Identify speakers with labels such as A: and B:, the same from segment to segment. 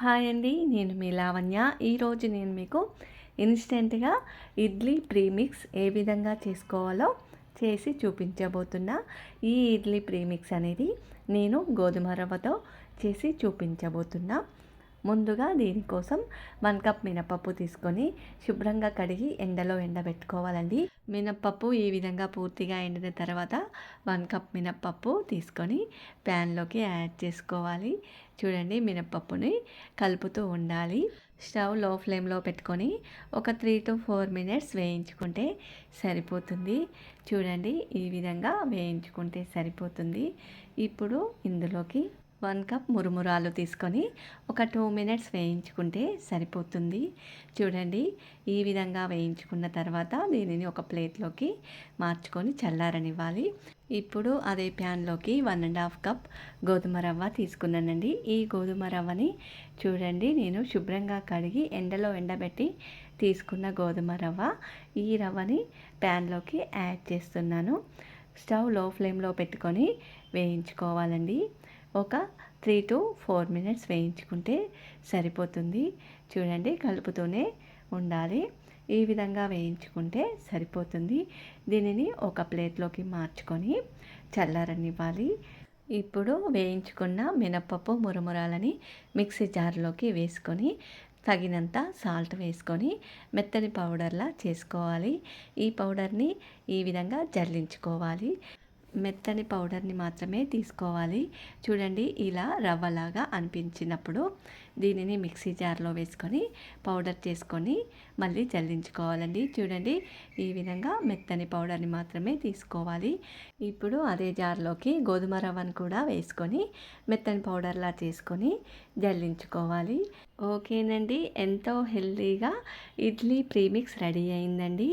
A: Hi అండి నేను మీ లావణ్య. ఈరోజు నేను మీకు ఇన్స్టెంట్గా ఇడ్లీ ప్రీమిక్స్ ఏ విధంగా చేసుకోవాలో చేసి చూపించబోతున్నా. ఈ ఇడ్లీ ప్రీమిక్స్ అనేది నేను గోధుమ రవ్వతో చేసి చూపించబోతున్నా. ముందుగా దీనికోసం వన్ కప్ మినపప్పు తీసుకొని శుభ్రంగా కడిగి ఎండలో ఎండబెట్టుకోవాలండి. మినప్పప్పు ఈ విధంగా పూర్తిగా ఎండిన తర్వాత వన్ కప్ మినప్పప్పు తీసుకొని ప్యాన్లోకి యాడ్ చేసుకోవాలి. చూడండి మినప్పప్పుని కలుపుతూ ఉండాలి. స్టవ్లో ఫ్లేమ్లో పెట్టుకొని ఒక త్రీ టు ఫోర్ మినిట్స్ వేయించుకుంటే సరిపోతుంది. చూడండి ఈ విధంగా వేయించుకుంటే సరిపోతుంది. ఇప్పుడు ఇందులోకి వన్ కప్ మురుమురాలు తీసుకొని ఒక టూ మినిట్స్ వేయించుకుంటే సరిపోతుంది. చూడండి ఈ విధంగా వేయించుకున్న తర్వాత దీనిని ఒక ప్లేట్లోకి మార్చుకొని చల్లారనివ్వాలి. ఇప్పుడు అదే ప్యాన్లోకి వన్ అండ్ హాఫ్ కప్ గోధుమ రవ్వ తీసుకున్నానండి. ఈ గోధుమ రవ్వని చూడండి నేను శుభ్రంగా కడిగి ఎండలో ఎండబెట్టి తీసుకున్న గోధుమ రవ్వ. ఈ రవ్వని ప్యాన్లోకి యాడ్ చేస్తున్నాను. స్టవ్లో ఫ్లేమ్లో పెట్టుకొని వేయించుకోవాలండి. ఒక త్రీ టు ఫోర్ మినిట్స్ వేయించుకుంటే సరిపోతుంది. చూడండి కలుపుతూనే ఉండాలి. ఈ విధంగా వేయించుకుంటే సరిపోతుంది. దీనిని ఒక ప్లేట్లోకి మార్చుకొని చల్లారనివ్వాలి. ఇప్పుడు వేయించుకున్న మినప్పప్పు మురమురాలని మిక్సీ జార్లోకి వేసుకొని తగినంత సాల్ట్ వేసుకొని మెత్తని పౌడర్లా చేసుకోవాలి. ఈ పౌడర్ని ఈ విధంగా జల్లించుకోవాలి. మెత్తని పౌడర్ని మాత్రమే తీసుకోవాలి. చూడండి ఇలా రవ్వలాగా అనిపించినప్పుడు దీనిని మిక్సీ జార్లో వేసుకొని పౌడర్ చేసుకొని మళ్ళీ జల్లించుకోవాలండి చూడండి ఈ విధంగా మెత్తని పౌడర్ని మాత్రమే తీసుకోవాలి. ఇప్పుడు అదే జార్లోకి గోధుమ రవ్వను కూడా వేసుకొని మెత్తని పౌడర్లా చేసుకొని జల్లించుకోవాలి. ఓకేనండి ఎంతో హెల్దీగా ఇడ్లీ ప్రీమిక్స్ రెడీ అయిందండి.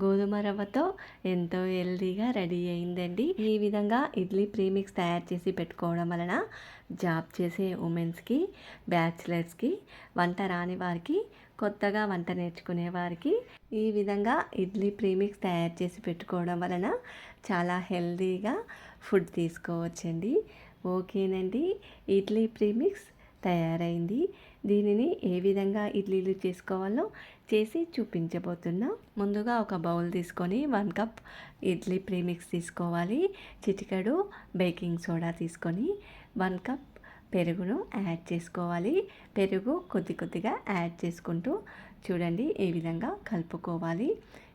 A: గోధుమ రవ్వతో ఎంతో హెల్దీగా రెడీ అయిందండి. ఈ విధంగా ఇడ్లీ ప్రీమిక్స్ తయారు చేసి పెట్టుకోవడం వలన జాబ్ చేసే ఉమెన్స్కి బ్యాచిలర్స్కి వంట రాని వారికి కొత్తగా వంట నేర్చుకునే వారికి ఈ విధంగా ఇడ్లీ ప్రీమిక్స్ తయారు చేసి పెట్టుకోవడం వలన చాలా హెల్తీగా ఫుడ్ తీసుకోవచ్చండి. ఓకేనండి. ఇడ్లీ ప్రీమిక్స్ తయారైంది. దీనిని ఏ విధంగా ఇడ్లీలు చేసుకోవాలో చేసి చూపించబోతున్నా. ముందుగా ఒక బౌల్ తీసుకొని వన్ కప్ ఇడ్లీ ప్రీమిక్స్ తీసుకోవాలి. చిటికెడు బేకింగ్ సోడా తీసుకొని వన్ కప్ పెరుగును యాడ్ చేసుకోవాలి. పెరుగు కొద్ది కొద్దిగా యాడ్ చేసుకుంటూ చూడండి ఏ విధంగా కలుపుకోవాలి.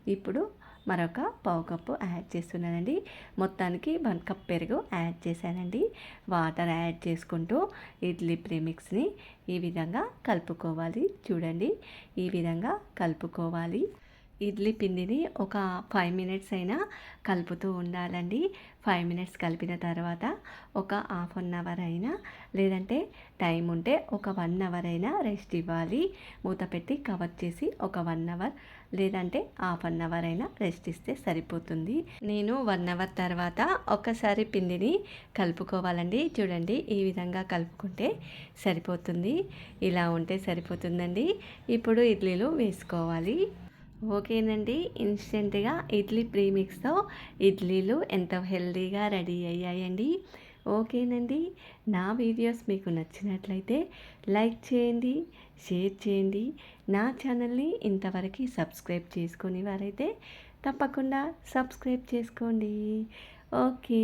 A: ఇప్పుడు మరొక పావు కప్పు యాడ్ చేస్తున్నానండి. మొత్తానికి వన్ కప్ పెరుగు యాడ్ చేశానండి. వాటర్ యాడ్ చేసుకుంటూ ఇడ్లీ ప్రీమిక్స్ని ఈ విధంగా కలుపుకోవాలి. చూడండి ఈ విధంగా కలుపుకోవాలి. ఇడ్లీ పిండిని ఒక ఫైవ్ మినిట్స్ అయినా కలుపుతూ ఉండాలండి. ఫైవ్ మినిట్స్ కలిపిన తర్వాత ఒక హాఫ్ అన్ అవర్ అయినా లేదంటే టైం ఉంటే ఒక వన్ అవర్ అయినా రెస్ట్ ఇవ్వాలి. మూత పెట్టి కవర్ చేసి ఒక వన్ అవర్ లేదంటే హాఫ్ అన్ అవర్ అయినా రెస్ట్ ఇస్తే సరిపోతుంది. నేను వన్ అవర్ తర్వాత ఒకసారి పిండిని కలుపుకోవాలండి. చూడండి ఈ విధంగా కలుపుకుంటే సరిపోతుంది. ఇలా ఉంటే సరిపోతుందండి. ఇప్పుడు ఇడ్లీలు వేసుకోవాలి. ఓకేనండి ఇన్స్టెంట్గా ఇడ్లీ ప్రీమిక్స్తో ఇడ్లీలు ఎంతో హెల్దీగా రెడీ అయ్యాయండి. ఓకేనండి నా వీడియోస్ మీకు నచ్చినట్లయితే లైక్ చేయండి షేర్ చేయండి. నా ఛానల్ని ఇంతవరకు సబ్స్క్రైబ్ చేసుకుని వారైతే తప్పకుండా సబ్స్క్రైబ్ చేసుకోండి. ఓకే.